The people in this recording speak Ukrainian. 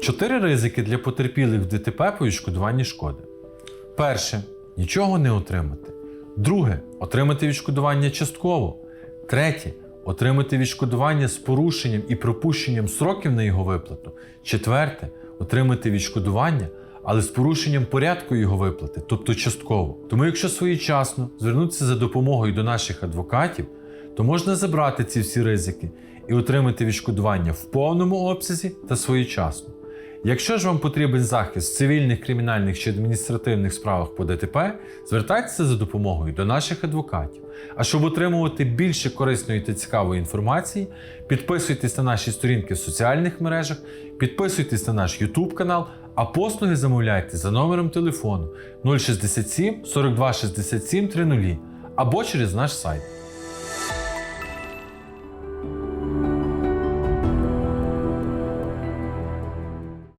Чотири ризики для потерпілих в ДТП по відшкодуванні шкоди. Перше нічого не отримати. Друге отримати відшкодування частково. Третє отримати відшкодування з порушенням і пропущенням сроків на його виплату. Четверте отримати відшкодування, але з порушенням порядку його виплати, тобто частково. Тому, якщо своєчасно звернутися за допомогою до наших адвокатів, то можна забрати ці всі ризики і отримати відшкодування в повному обсязі та своєчасно. Якщо ж вам потрібен захист в цивільних, кримінальних чи адміністративних справах по ДТП, звертайтеся за допомогою до наших адвокатів. А щоб отримувати більше корисної та цікавої інформації, підписуйтесь на наші сторінки в соціальних мережах, підписуйтесь на наш YouTube канал, а послуги замовляйте за номером телефону 067 42 67 30 або через наш сайт.